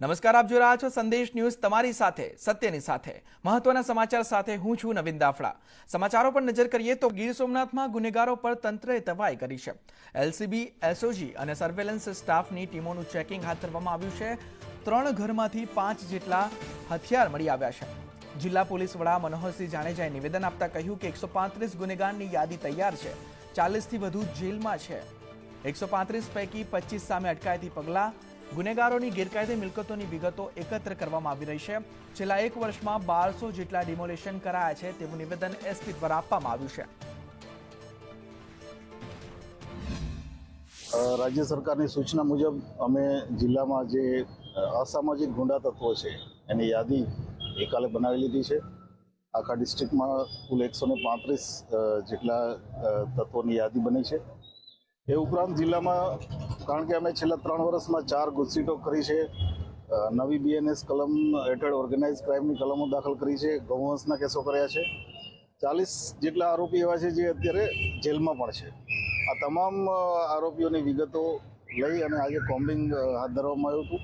નમસ્કાર, આપ જોઈ રહ્યા છો સંદેશ ન્યૂઝ તમારી સાથે, સત્યની સાથે. મહત્વના સમાચાર સાથે હું છું નવીન દાફડા. સમાચારો પર નજર કરીએ તો ગીર સોમનાથમાં ગુનેગારો પર તંત્રએ તવાઈ કરી છે. એલસીબી, એસઓજી અને સર્વેલન્સ સ્ટાફની ટીમોનું ચેકિંગ હાથ ધરવામાં આવ્યું છે. ત્રણ ઘરમાંથી પાંચ જેટલા હથિયાર મળી આવ્યા છે. જિલ્લા પોલીસ વડા મનોહરસિંહ જાડેજાએ નિવેદન આપતા કહ્યું કે એકસો પાંત્રીસ ગુનેગારની યાદી તૈયાર છે. ચાલીસથી વધુ જેલમાં છે. એકસો પાંત્રીસ પૈકી પચીસ સામે અટકાયતી પગલાં ગુનેગારોની ગેરકાયદે મિલકતોની વિગતો એકત્ર કરવામાં આવી રહી છે. છેલ્લા એક વર્ષમાં બારસો જેટલા ડિમોલેશન કરાયા છે તેવું નિવેદન એસપી દ્વારા આપવામાં આવ્યું છે. રાજ્ય સરકારની સૂચના મુજબ અમે જિલ્લામાં જે અસામાજિક ગુંડા તત્વો છે એની યાદી ગઈકાલે બનાવી લીધી છે. આખા ડિસ્ટ્રિક્ટમાં કુલ એકસો ને પાંત્રીસ જેટલા તત્વોની યાદી બની છે. એ ઉપરાંત જિલ્લામાં કારણ કે અમે છેલ્લા ત્રણ વર્ષમાં ચાર ગુજસીટો કરી છે. નવી બીએનએસ કલમ હેઠળ ઓર્ગેનાઇઝ ક્રાઇમની કલમો દાખલ કરી છે. ગૌવંશના કેસો કર્યા છે. ચાલીસ જેટલા આરોપી એવા છે જે અત્યારે જેલમાં પણ છે. આ તમામ આરોપીઓની વિગતો લઈ અને આજે કોમ્બિંગ હાથ ધરવામાં આવ્યું હતું.